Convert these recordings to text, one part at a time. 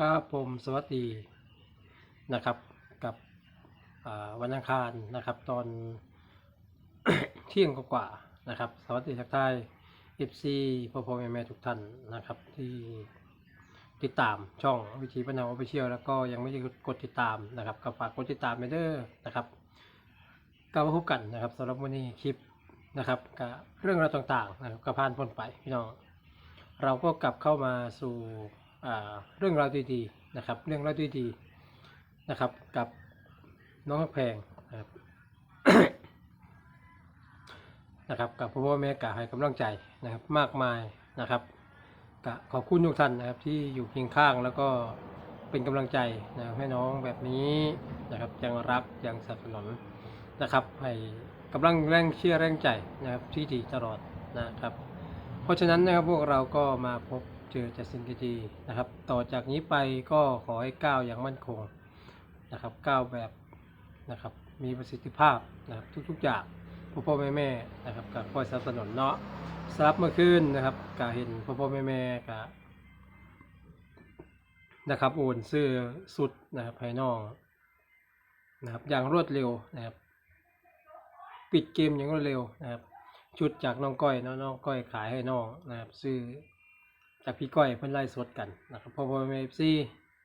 ครับผมสวัสดีนะครับกับวันอังคารนะครับ ตอนเที่ยงกว่าๆนะครับ สวัสดีทักทายเอฟซีพ่อพ่อแม่แม่ทุกท่านนะครับ ที่ติดตามช่องวิธีปัญญาออฟฟิเชียลแล้วก็ยังไม่ได้กดติดตามนะครับก็ฝากกดติดตามไปเด้อนะครับกลับมาพบกันนะครับสำหรับวันนี้คลิปนะครับกับเรื่องราวต่างๆนะครับก็ผ่านพ้นไปพี่น้องเราก็กลับเข้ามาสู่ เรื่องราวดีๆนะครับ เรื่องราวดีๆนะครับ กับน้องแพงนะครับนะครับกับพ่อแม่กะให้กำลังใจนะครับมากมายนะครับกขอบคุณทุกท่านนะครับที่อยู่เคียงข้างแล้วก็เป็นกำลังใจนะครับให้น้องแบบนี้นะครับยังรักยังสนับสนุนนะครับให้กำลังแรงเชื่อแรงใจนะครับที่ดีตลอดนะครับ เพราะฉะนั้นนะครับพวกเราก็มาพบ เจอแต่สิ่งดีๆนะครับ ต่อจากนี้ไปก็ขอให้ก้าวอย่างมั่นคงนะครับก้าวแบบนะครับมีประสิทธิภาพนะครับทุกๆอย่างพ่อพ่อแม่แม่ๆนะครับกับคอยสนับสนุนเนาะสลับเมื่อคืนนะครับกาเห็นพ่อพ่อแม่แม่ๆกะนะครับโอนซื้อสุดนะครับภายนอกนะครับอย่างรวดเร็วนะครับปิดเกมอย่างรวดเร็วนะครับชุดจากน้องก้อยน้องก้อยขายให้น้องนะครับซื้อ จากพี่ก้อยเพิ่นไล่สดกันนะครับพอพอเอฟซี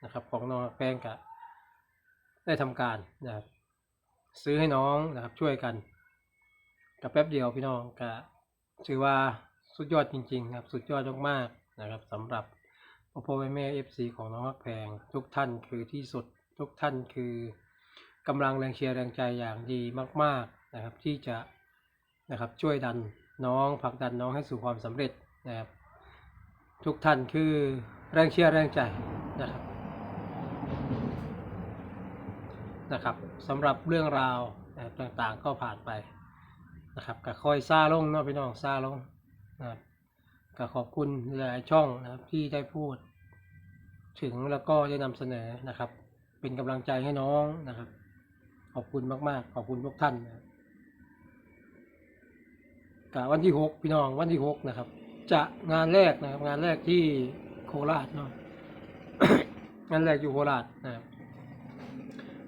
นะครับของน้องแป้งกะได้ทำการนะครับซื้อให้น้องนะครับช่วยกันกับแป๊บเดียวพี่น้องกะถือว่าสุดยอดจริงๆครับสุดยอดมากๆนะครับสำหรับพ่อพ่อแม่เอฟซีของน้องฮักแพงทุกท่านคือที่สุดทุกท่านคือกำลังแรงเชียร์แรงใจอย่างดีมาก ๆนะครับที่จะนะครับช่วยดันน้องผลักดันน้องให้สู่ความสำเร็จนะครับ ทุกท่านคือแรงเชียร์แรงใจนะครับนะครับสำหรับเรื่องราวต่างๆก็ผ่านไปนะครับก็ค่อยซาลงเนาะพี่น้องซาลงนะครับก็ขอบคุณหลายช่องนะครับที่ได้พูด ถึงแล้วก็ได้นำเสนอนะครับ เป็นกำลังใจให้น้องนะครับ ขอบคุณมากๆ ขอบคุณทุกท่านนะกับกะวันที่หกพี่น้องวันที่หกนะครับ จะงานแรกนะครับงานแรกที่โคราชเนาะงานแรกอยู่โคราชนะครับ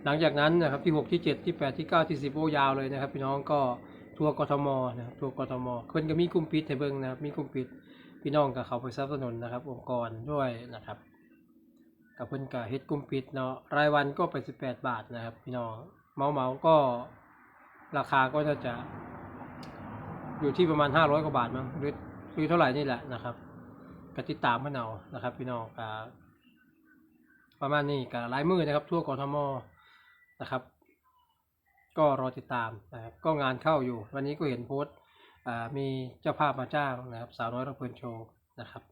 หลังจากนั้นนะครับที่หกที่เจ็ดที่แปดที่เก้าที่สิบโอยาวเลยนะครับ พี่น้องก็ทัวร์กทมนะครับทัวร์กทมเพิ่นก็มีกลุ่มปิดให้เบิ่งนะครับมีกลุ่มปิดพี่น้องกับเขาไปสนับสนุนนะครับ องค์กรด้วยนะครับกับเพิ่นก็เฮ็ดกลุ่มปิดเนาะรายวันก็ไปสิบแปดบาทนะครับ พี่น้องเมาเมาก็ราคาก็จะอยู่ที่ประมาณห้าร้อยกว่าบาทมั้งหรือ หรือเท่าไหร่นี่แหละนะครับกติดตามเพื่อนเอานะครับพี่น้องกประมาณนี้กับลายมือนะครับ ทั่วกทมนะครับ ก็รอติดตามนะครับก็งานเข้าอยู่ วันนี้ก็เห็นโพสต์มีเจ้าภาพมาจ้างนะครับ สาวน้อยรับเพลินโชว์นะครับ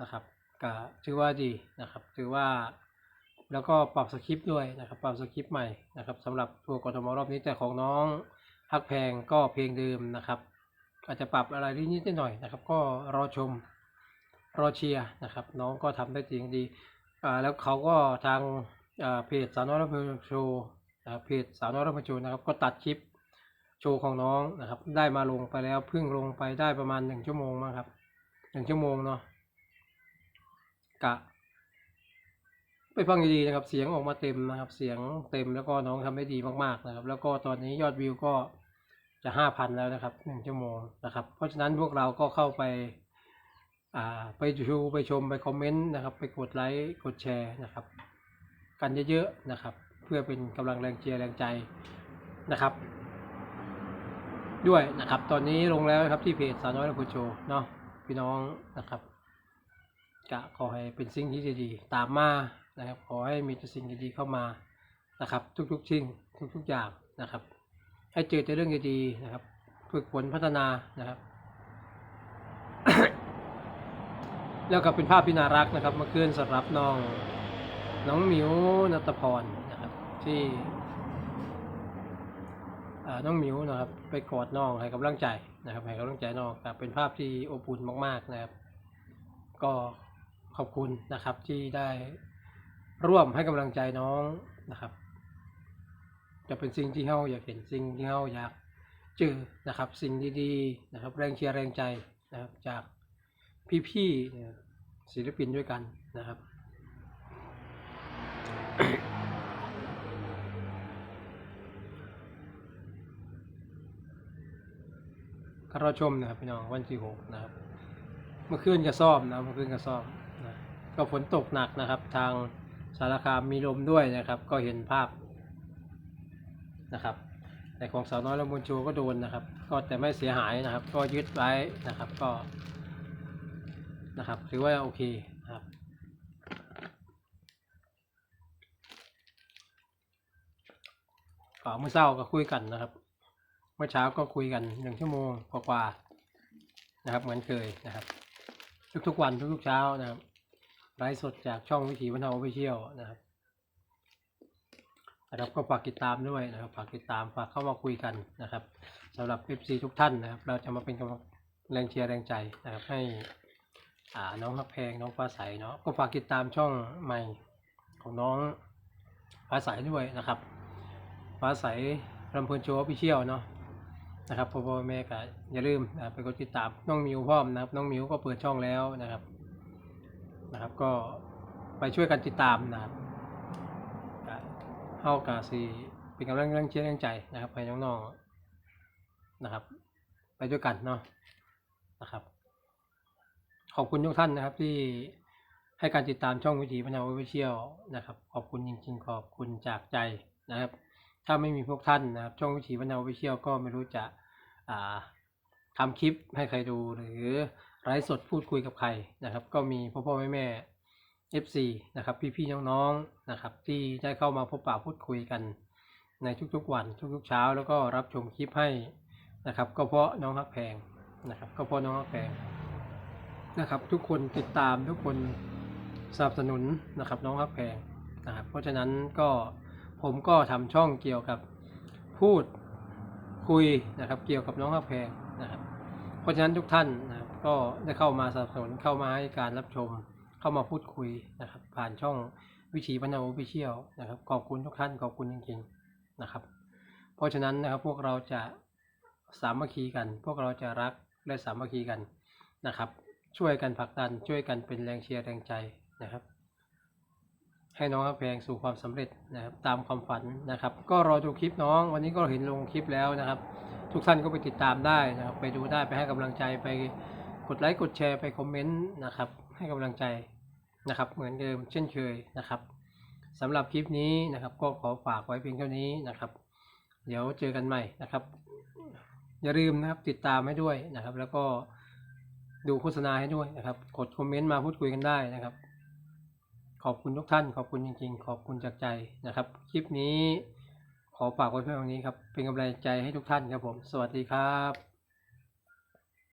นะครับก็ถือว่าดีนะครับ ถือว่าแล้วก็ปรับสคริปต์ด้วยนะครับ ปรับสคริปต์ใหม่นะครับสำหรับทัวร์กทมรอบนี้แต่ของน้อง ฮักแพงก็เพลงเดิมนะครับ อาจจะปรับอะไรนิดๆหน่อยนะครับ ก็รอชมรอเชียร์นะครับ น้องก็ทำได้จริงดีอ่าแล้วเขาก็ทางอ่าเพจสาวน้อยรับโชว์เพจสาวน้อยรับโชว์นะครับ ก็ตัดคลิปโชว์ของน้องนะครับ ได้มาลงไปแล้วเพิ่งลงไปได้ประมาณหนึ่งชั่วโมงมั้งครับหนึ่งชั่วโมงเนาะกะ ไปฟังดีๆนะครับ เสียงออกมาเต็มนะครับ เสียงเต็มแล้วก็น้องทำได้ดีมากๆนะครับ แล้วก็ตอนนี้ยอดวิวก็ จะห้าพันแล้วนะครับหนึ่งชั่วโมงนะครับ เพราะฉะนั้นพวกเราก็เข้าไปอ่าไปดูไปชมไปคอมเมนต์นะครับ ไปกดไลค์กดแชร์นะครับ กันเยอะๆนะครับ เพื่อเป็นกำลังแรงเชียร์แรงใจนะครับ ด้วยนะครับ ตอนนี้ลงแล้วครับที่เพจสาวน้อยและคุณโชเนาะพี่น้องนะครับกะขอให้เป็นสิ่งที่ดีๆตามมานะครับ ขอให้มีแต่สิ่งดีๆเข้ามานะครับ ทุกๆสิ่งทุกๆอย่างนะครับ ให้เจอแต่เรื่องดีๆนะครับ ฝึกฝนพัฒนานะครับ แล้วก็เป็นภาพที่น่ารักนะครับเมื่อคืนสำหรับน้องน้องหมิวนัตพรนะครับ ที่น้องหมิวนะครับ ไปกอดน้องให้กำลังใจนะครับให้กำลังใจน้องครับเป็นภาพที่อบอุ่นมาก ๆนะครับ ก็ขอบคุณนะครับที่ได้ร่วมให้กำลังใจน้องนะครับ จะเป็นสิ่งที่เฮาอยากเห็นสิ่งที่เฮาอยากเจอนะครับ สิ่งดีๆนะครับ แรงเชียร์แรงใจนะครับจากพี่ๆศิลปินด้วยกันนะครับก็รอชมนะครับพี่น้องวันที่หกนะครับเมื่อคืนก็ซ่อมนะเมื่อคืนก็ซ่อมนะก็ฝนตกหนักนะครับ ทางสารคามมีลมด้วยนะครับ ก็เห็นภาพ นะครับ แต่ของสาวน้อยละมุนโชก็โดนนะครับ ก็แต่ไม่เสียหายนะครับ ก็ยึดไว้นะครับก็นะครับถือว่าโอเคนะครับก็เมื่อเช้าก็คุยกันนะครับ เมื่อเช้าก็คุยกันหนึ่งชั่วโมงกว่าๆนะครับ เหมือนเคยนะครับ ทุกๆวันทุกๆเช้านะครับไลฟ์สดจากช่องวิถีบรรเทาไปเที่ยวนะครับ นะครับก็ฝากติดตามด้วยนะครับฝากติดตามฝากเข้ามาคุยกันนะครับสำหรับ FC ทุกท่านนะครับ เราจะมาเป็นกำลังแรงเชียร์แรงใจนะครับให้อ่าน้องฮักแพงน้องฟ้าใสเนาะก็ฝากติดตามช่องใหม่ของน้องฟ้าใสด้วยนะครับฟ้าใสลำเพลินโชว์พิเชียลเนาะนะครับพ่อพ่อแม่ก็อย่าลืมนะไปกดติดตามน้องมิวพร้อมนะครับน้องมิวก็เปิดช่องแล้วนะครับนะครับ ก็ไปช่วยกันติดตามนะครับ เฮากาสีเป็นกำลังแรงเชียร์แรงใจนะครับให้น้องๆนะครับ ไปด้วยกันเนาะนะครับ ขอบคุณทุกท่านนะครับที่ให้การติดตามช่องวิถีพนาวิเชียลนะครับ ขอบคุณจริงๆ ขอบคุณจากใจนะครับ ถ้าไม่มีพวกท่านนะครับช่องวิถีพนาวิเชียลก็ไม่รู้จะอ่าทำคลิปให้ใครดูหรือไลฟ์สดพูดคุยกับใครนะครับ ก็มีพ่อพ่อแม่แม่ FC นะครับพี่ๆน้องๆนะครับที่ได้เข้ามาพบปะพูดคุยกันในทุกๆวันทุกๆเช้า แล้วก็รับชมคลิปให้นะครับ ก็เพราะน้องฮักแพงนะครับ ก็เพราะน้องฮักแพงนะครับ ทุกคนติดตามทุกคนสนับสนุนนะครับ น้องฮักแพงนะครับเพราะฉะนั้นก็ผมก็ทำช่องเกี่ยวกับพูดคุยนะครับ เกี่ยวกับน้องฮักแพงนะครับ เพราะฉะนั้นทุกท่านนะครับก็ได้เข้ามาสนับสนุนเข้ามาให้การรับชม เข้ามาพูดคุยนะครับ ผ่านช่องวิถีพันาวิเชียลนะครับ ขอบคุณทุกท่านขอบคุณจริงๆนะครับ เพราะฉะนั้นนะครับพวกเราจะสามัคคีกัน พวกเราจะรักและสามัคคีกันนะครับ ช่วยกันผลักดันช่วยกันเป็นแรงเชียร์แรงใจนะครับ ให้น้องแพงสู่ความสำเร็จนะครับตามความฝันนะครับ ก็รอดูคลิปน้อง วันนี้ก็เห็นลงคลิปแล้วนะครับ ทุกท่านก็ไปติดตามได้นะครับ ไปดูได้ไปให้กำลังใจไปกดไลค์กดแชร์ไปคอมเมนต์นะครับ ให้กำลังใจ นะครับเหมือนเดิมเช่นเคยนะครับสำหรับคลิปนี้นะครับก็ขอฝากไว้เพียงเท่านี้นะครับ เดี๋ยวเจอกันใหม่นะครับ อย่าลืมนะครับติดตามให้ด้วยนะครับ แล้วก็ดูโฆษณาให้ด้วยนะครับ กดคอมเมนต์มาพูดคุยกันได้นะครับ ขอบคุณทุกท่าน ขอบคุณจริง ๆ ขอบคุณจากใจนะครับ คลิปนี้ขอฝากไว้เพียงเท่านี้ครับเป็นกำลังใจให้ทุกท่านครับผม สวัสดีครับ